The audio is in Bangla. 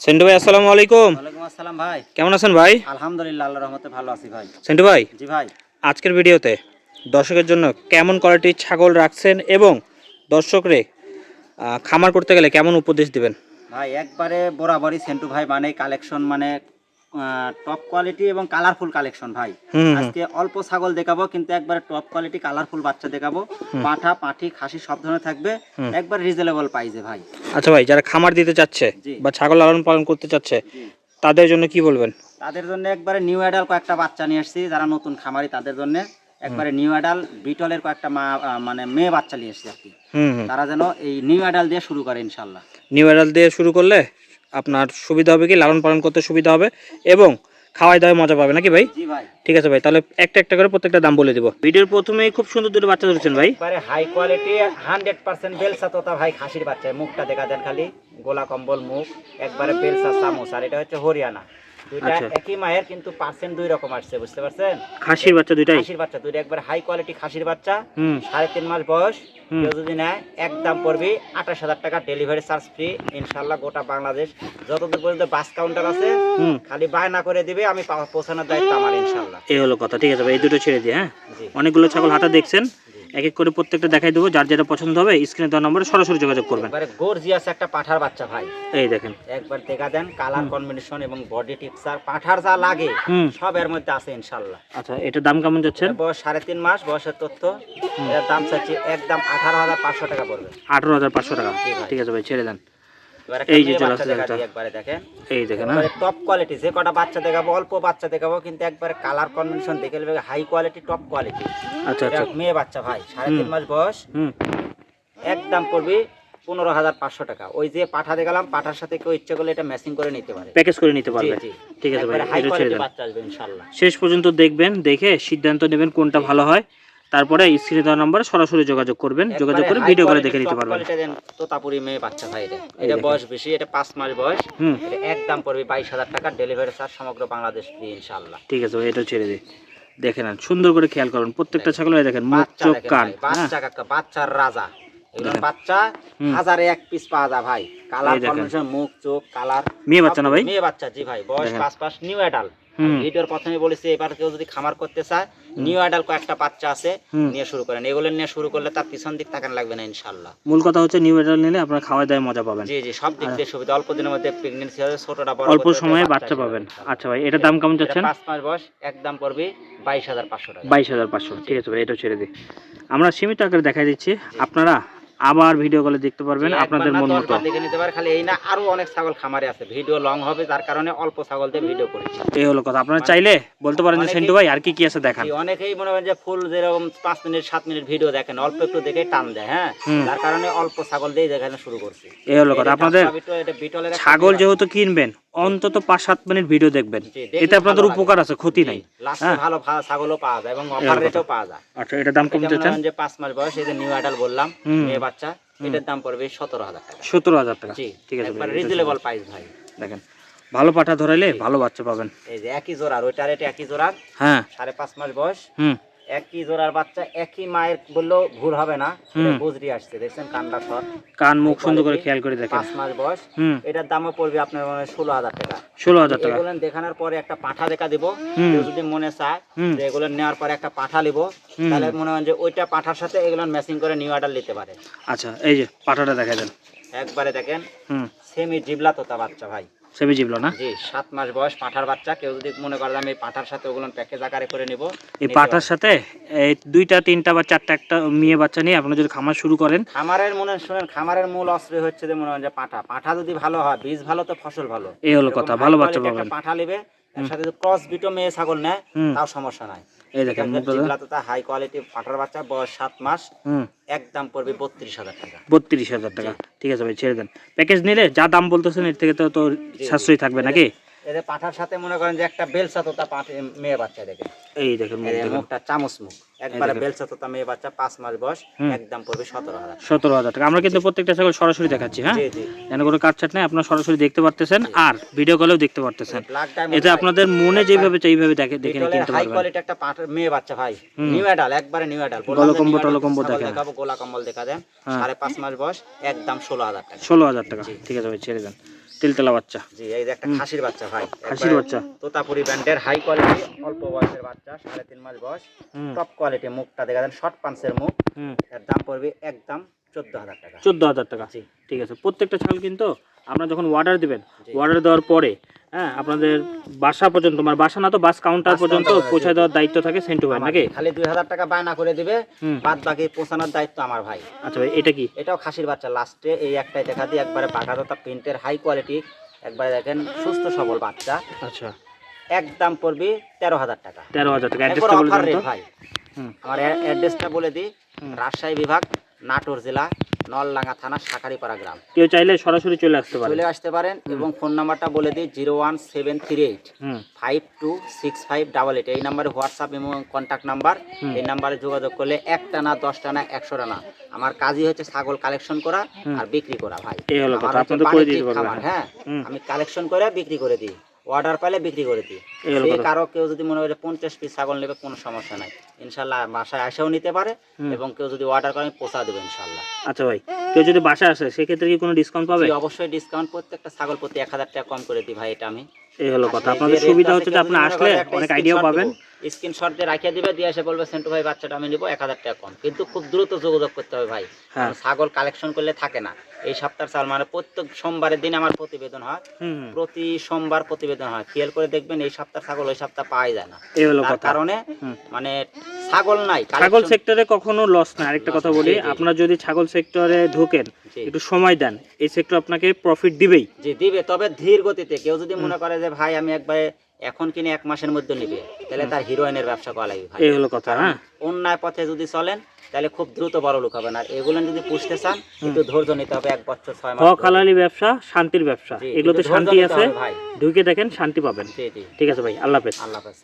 সেন্টু ভাই আসসালামু আলাইকুম। ওয়ালাইকুম আসসালাম ভাই। কেমন আছেন ভাই? আলহামদুলিল্লাহ আল্লাহর রহমতে ভালো আছি ভাই। সেন্টু ভাই জি ভাই। আজকের ভিডিওতে দর্শকের জন্য কেমন কোয়ালিটির ছাগল রাখছেন এবং দর্শকরে খামার করতে গেলে কেমন উপদেশ দিবেন? ভাই একবারে বরাবরই সেন্টু ভাই মানে কালেকশন মানে টপ কোয়ালিটি এবং কালারফুল কালেকশন ভাই। আজকে অল্প ছাগল দেখাবো কিন্তু একবারে টপ কোয়ালিটি কালারফুল বাচ্চা দেখাবো। পাঠা পাঠি খাসি সব ধরনের থাকবে। একবার রিজনেবল প্রাইসে ভাই। আচ্ছা ভাই যারা খামার দিতে চাচ্ছে বা ছাগল লালন পালন করতে চাচ্ছে তাদের জন্য কি বলবেন? তাদের জন্য একবারে নিউ অ্যাডাল কয়েকটা বাচ্চা নিয়ে এসেছি যারা নতুন খামারি তাদের জন্য একবারে নিউ অ্যাডাল বিটলের কয়েকটা মা মানে মেয়ে বাচ্চা নিয়ে এসেছি আর কি। তারা যেন এই নিউ অ্যাডাল দিয়ে শুরু করে ইনশাল্লাহ নিউ অ্যাডাল দিয়ে শুরু করলে আপনার সুবিধা হবে কি? লালন পালন করতে সুবিধা হবে এবং খাওয়াই দাওয়ায় মজা পাবে নাকি ভাই? ঠিক আছে ভাই তাহলে একটা একটা করে প্রত্যেকটা দাম বলে দিব। ভিডিওর প্রথমে খুব সুন্দর দুটো বাচ্চা ধরেছেন ভাই। হাই কোয়ালিটি হান্ড্রেড পার্সেন্ট বেলসা তোতা ভাই খাসির বাচ্চা। মুখটা দেখা দেন খালি গোলা কম্বল মুখ একবারে বেলসা চামচ আর এটা হচ্ছে হরিয়ানা। দুইটা আচ্ছা। একই মায়ের কিন্তু পার্সেন্ট দুই রকম আসছে বুঝতে পারছেন? খাসির বাচ্চা দুইটাই? খাসির বাচ্চা দুইটা একবার হাই কোয়ালিটি খাসির বাচ্চা সাড়ে তিন মাস বয়স। কেউ যদি নেয় একদম পড়বি আঠাশ হাজার টাকা ডেলিভারি চার্জ ফ্রি ইনশাল্লাহ গোটা বাংলাদেশ। যতদূর পর্যন্ত বাস কাউন্টার আছে খালি বায়না করে দিবে আমি পা- পৌঁছানোর দায়িত্ব আমার ইনশাল্লাহ এই হলো কথা ঠিক আছে ভাই এই দুটো ছেড়ে হ্যাঁ? অনেকগুলো ছাগল হাতে দেখছেন এক এক করে প্রত্যেকটা দেখাই দেবো। যার যেটা পছন্দ হবে স্ক্রিনে দেওয়া নম্বরে সরাসরি যোগাযোগ করবেন। একবারে গর্জিয়াস একটা পাঠার বাচ্চা ভাই। এই দেখেন। একবার দেখা দেন কালার কম্বিনেশন এবং বডি টিপসার পাঠার যা লাগে হুম। সব এর মধ্যে আছে ইনশাল্লাহ আচ্ছা এটা দাম কেমন যাচ্ছে? এর বয়স সাড়ে তিন মাস বয়সের তথ্য। এর দাম চাচ্ছি একদম আঠারো হাজার পাঁচশো টাকা পড়বে। আঠারো হাজার পাঁচশো টাকা। ঠিক আছে ভাই ছেড়ে দেন। এই এই যে যে বাচ্চা দেখা একবারে দেখেন। এই দেখেন টপ কোয়ালিটি যে কটা বাচ্চা দেখাবো অল্প বাচ্চা দেখাবো কিন্তু একবারে কালার কম্বিনেশন দেখে নেবে হাই কোয়ালিটি টপ কোয়ালিটি আচ্ছা আচ্ছা। মেয়ে বাচ্চা ভাই সাড়ে তিন মাস বয়স। একদম পনেরো হাজার পাঁচশো টাকা। ওই যে পাঠা দেখালাম পাঠার সাথে কেউ ইচ্ছে করলে এটা ম্যাচিং করে নিতে পারে। প্যাকেজ করে নিতে পারবে। ঠিক আছে ভাই ছেড়ে দেন। শেষ পর্যন্ত দেখবেন দেখে সিদ্ধান্ত নেবেন কোনটা ভালো হয়। তারপরে স্ক্রিনে দেওয়া নম্বরে সরাসরি যোগাযোগ করবেন যোগাযোগ করে ভিডিও করে দেখে নিতে পারবেন। তোতাপুরি মেয়ে বাচ্চা ভাই এটা। বয়স বেশি এটা পাঁচ মাস বয়স। হুম। এটা একদম পড়বে বাইশ হাজার টাকা ডেলিভারি চার্জ সমগ্র বাংলাদেশ ফ্রি ইনশাল্লাহ ঠিক আছে এটা ছেড়ে দিই দেখে নেন সুন্দর করে খেয়াল করুন প্রত্যেকটা ছাগল দেখেন মুখ চোখ কান হ্যাঁ বাচ্চা কাকা বাচ্চার রাজা। বাচ্চা হাজারে এক পিস পাওয়া যায় ভাই। কালার। কম্বিনেশন মুখ চোখ কালার মেয়ে বাচ্চা না ভাই? মেয়ে বাচ্চা জি ভাই বয়স পাঁচ পাঁচ নিউ অ্যাডাল হুম। ভিডিওর প্রথমে বলেছি এবার কেউ যদি খামার করতে চায় নিউ অ্যাডাল কয়েকটা বাচ্চা আছে নিয়ে শুরু করেন। এগুলো নিয়ে শুরু করলে তার পিছন দিক তাকান লাগবে না ইনশাল্লাহ মূল কথা হচ্ছে নিউ আইডাল নিলে আপনার খাওয়া দাওয়ায় মজা পাবেন। জি জি সব দিক দিয়ে সুবিধা। অল্প দিনের মধ্যে প্রেগনেন্সি হবে ছোটটা বড় অল্প সময়ে বাচ্চা পাবেন। আচ্ছা ভাই এটার দাম কেমন যাচ্ছে যাচ্ছেন পাঁচ মাস বয়স একদম পড়বে বাইশ হাজার পাঁচশো টাকা। বাইশ হাজার পাঁচশো ঠিক আছে ভাই এটা ছেড়ে দিই। আমরা সীমিত আকারে দেখাই দিচ্ছি। আপনারা আবার ভিডিও কলে দেখতে পারবেন আপনাদের মন মতো। দেখে নিতে পারে খালি এই না আরও অনেক ছাগল খামারে আছে ভিডিও লং হবে যার কারণে অল্প ছাগল দিয়ে ভিডিও করেছি। এই হলো কথা। আপনারা চাইলে বলতে পারেন যে সেন্টু ভাই আর কি কি আছে দেখান? অনেকেই মনে করেন যে ফুল যেরকম পাঁচ মিনিট সাত মিনিট ভিডিও দেখেন অল্প একটু দেখে টান দেয় হ্যাঁ। যার কারণে অল্প ছাগল দিয়ে দেখানো শুরু করছি। এই হলো কথা। আপনাদের ছাগল যেহেতু কিনবেন অন্তত পাঁচ সাত মিনিট ভিডিও দেখবেন। এতে আপনাদের উপকার আছে ক্ষতি নাই। হ্যাঁ। ভালো ভালো ছাগলও পাওয়া যায় এবং অফার রেটেও পাওয়া যায়। আচ্ছা এটা দাম কম চাচ্ছেন যে পাঁচ মাস বয়স এই যে নিউ অ্যাডাল বললাম। মেয়ে বাচ্চা এটার দাম পড়বে সতেরো হাজার টাকা। সতেরো হাজার টাকা। ঠিক আছে রিজনেবল প্রাইস ভাই। দেখেন ভালো পাঠা ধরাইলে ভালো বাচ্চা পাবেন। এই যে একই জোড়ার ওইটার এটা একই জোড়ার হ্যাঁ। সাড়ে পাঁচ মাস বয়স। হুম। একই জোড়ার বাচ্চা একই মায়ের বললেও ভুল হবে না। গুজরি আসছে দেখছেন কান্ডা সর। কান মুখ সুন্দর করে খেয়াল করে দেখেন। পাঁচ মাস বয়স। এটার দামও পড়বে আপনার মানে ষোলো হাজার টাকা। ষোলো হাজার টাকা। এগুলো দেখানোর পরে একটা পাঠা দেখা দিব। যদি মনে চায় যে এগুলো নেওয়ার পরে একটা পাঠা নিব তাহলে মনে হয় যে ওইটা পাঠার সাথে এগুলো ম্যাচিং করে নিউ অর্ডার নিতে পারে। আচ্ছা এই যে পাঠাটা দেখা দেন একবারে দেখেন। সেমি জিবলা তোতা বাচ্চা ভাই। সেমি জিবলো না? জি সাত মাস বয়স পাঠার বাচ্চা। কেউ যদি মনে করে আমি পাঠার সাথে ওগুলো প্যাকেজ আকারে করে নিব এই পাঠার সাথে এই দুইটা তিনটা বা চারটা একটা মেয়ে বাচ্চা নিয়ে আপনারা যদি খামার শুরু করেন? খামারের মনে শুনেন খামারের মূল অস্ত্র হচ্ছে যে মনে হয় যে পাঠা। পাঠা যদি ভালো হয় বীজ ভালো তো ফসল ভালো। এই হলো কথা ভালো বাচ্চা পাবেন। পাঠা নেবে এর সাথে ক্রস বিটো মেয়ে ছাগল নেয় তাও সমস্যা নাই। এই দেখেন হাই কোয়ালিটি ফাটার বাচ্চা বয়স সাত মাস এক দাম পড়বে বত্রিশ হাজার টাকা। বত্রিশ হাজার টাকা। ঠিক আছে ভাই ছেড়ে দেন। প্যাকেজ নিলে যা দাম বলতেছেন এর থেকে তো তো সাশ্রয়ী থাকবে নাকি? এদের পাঠার সাথে মনে করেন যে একটা বেলসা তোতা মেয়ে বাচ্চা দেখে এই দেখেন মুখটা চামচ মুখ। একবারে দেখেন। বেলসা তোতা মেয়ে বাচ্চা পাঁচ মাস বয়স একদম পড়বে সতেরো হাজার সতেরো হাজার টাকা। আমরা কিন্তু প্রত্যেকটা ছাগল সরাসরি দেখাচ্ছি হ্যাঁ? যেন কোনো কাটছাট নেই আপনারা সরাসরি দেখতে পারতেছেন আর ভিডিও কলেও দেখতে পারতেছেন। এতে আপনাদের মনে যেভাবে চাই এইভাবে দেখে দেখে কিনতে হাই পারবেন। কোয়ালিটি একটা মেয়ে বাচ্চা ভাই। নিউ অ্যাডাল একবারে নিউ অ্যাডাল গলকম্বো টলকম্বো দেখেন। গোলা কম্বল দেখা দেন। হ্যাঁ। সাড়ে পাঁচ মাস বয়স একদম ষোলো হাজার টাকা। ষোলো হাজার টাকা। ঠিক আছে ভাই ছেড়ে দেন। তেলতেলা বাচ্চা। জি এই যে একটা খাসির বাচ্চা ভাই। খাসির বাচ্চা। তোতাপুরি ব্র্যান্ডের হাই কোয়ালিটি অল্প বয়সের বাচ্চা সাড়ে তিন মাস বয়স। টপ কোয়ালিটি মুখটা দেখা যান শর্ট পান্সের মুখ। হুম। এর দাম পড়বে একদম চোদ্দ হাজার টাকা। চোদ্দ হাজার টাকা। জি। ঠিক আছে প্রত্যেকটা ছাগল কিন্তু আপনারা যখন অর্ডার দিবেন। অর্ডার দেওয়ার পরে হ্যাঁ আপনাদের বাসা পর্যন্ত তোমার বাসা না তো বাস কাউন্টার পর্যন্ত। পৌঁছায় দেওয়ার দায়িত্ব থাকে সেন্টু ভাই নাকি? খালি দুই হাজার টাকা বায়না করে দিবে বাদ বাকি পৌঁছানোর দায়িত্ব আমার ভাই। আচ্ছা ভাই এটা কি? এটাও খাসির বাচ্চা লাস্টে এই একটাই দেখা দিই একবারে বাঘাদতা প্রিন্টের হাই কোয়ালিটি একবারে দেখেন সুস্থ সবল বাচ্চা। আচ্ছা। একদম পড়বে তেরো হাজার টাকা। তেরো হাজার টাকা অ্যাড্রেসটা বলে ভাই। আমার অ্যাড্রেসটা বলে দিই রাজশাহী বিভাগ নাটোর জেলা। নলডাঙ্গা থানা সাকারিপাড়া গ্রাম। কেউ চাইলে সরাসরি চলে আসতে পারে চলে আসতে পারেন এবং ফোন নাম্বারটা বলে দিই zero one seven three eight five two six five double eight. এই নাম্বারে হোয়াটসঅ্যাপ এবং কন্ট্যাক্ট নাম্বার। এই নাম্বারে যোগাযোগ করলে একটা না দশটা না একশোটা না আমার কাজই হচ্ছে ছাগল কালেকশন করা আর বিক্রি করা ভাই। হ্যাঁ? আমি কালেকশন করে বিক্রি করে দিই। অর্ডার পাইলে বিক্রি করে দিই। এই সেই কারও কেউ যদি মনে করে পঞ্চাশ পিস ছাগল নেবে কোনো সমস্যা নাই। ইনশাল্লাহ বাসায় এসেও নিতে পারে এবং কেউ যদি অর্ডার করে আমি পৌঁছা দেবো ইনশাল্লাহ। আচ্ছা ভাই কেউ যদি বাসায় আসে সেক্ষেত্রে কি কোনো ডিসকাউন্ট পাবে? অবশ্যই ডিসকাউন্ট প্রত্যেকটা ছাগল প্রতি এক হাজার টাকা কম করে দিই ভাই এটা আমি। এই হলো কথা। আপনাদের সুবিধা হচ্ছে যে আপনি আসলে অনেক আইডিয়াও পাবেন। স্ক্রিনশট দিয়ে রাখিয়ে দিবে দিয়ে এসে বলবে সেন্টু ভাই বাচ্চাটা আমি নিবো এক হাজার টাকা কম। কিন্তু খুব দ্রুত যোগাযোগ করতে হবে ভাই। হ্যাঁ। ছাগল কালেকশন করলে থাকে না। এই সপ্তাহের চাল মানে প্রত্যেক সোমবারের দিন আমার প্রতিবেদন হয়। প্রতি সোমবার প্রতিবেদন হয়। খেয়াল করে দেখবেন এই সপ্তাহ ছাগল ওই সপ্তাহ পাওয়াই যায় না। তার কারণে মানে ছাগল নাই ছাগল সেক্টরে কখনো লস না আরেকটা কথা বলি। আপনারা যদি ছাগল সেক্টরে ঢোকেন একটু সময় দেন। এই সেক্টর আপনাকে প্রফিট দিবেই। জি দিবে তবে ধীর গতিতে। কেউ যদি মনে করে যে ভাই আমি একবারে এখন কিনে এক মাসের মধ্যে নিবে তাহলে তার হিরোইনের ব্যবসা করা লাগবে এই হলো কথা হ্যাঁ? অন্যায় পথে যদি চলেন তাহলে খুব দ্রুত বড় লোক হবেন। আর এগুলো যদি পুষতে চান একটু ধৈর্য নিতে হবে এক বছর ছয় মাস হকালালি ব্যবসা শান্তির ব্যবসা। এগুলোতে শান্তি আছে ভাই। ঢুকে দেখেন শান্তি পাবেন। ঠিক আছে ভাই আল্লাহ হাফেজ। আল্লাহ হাফেজ।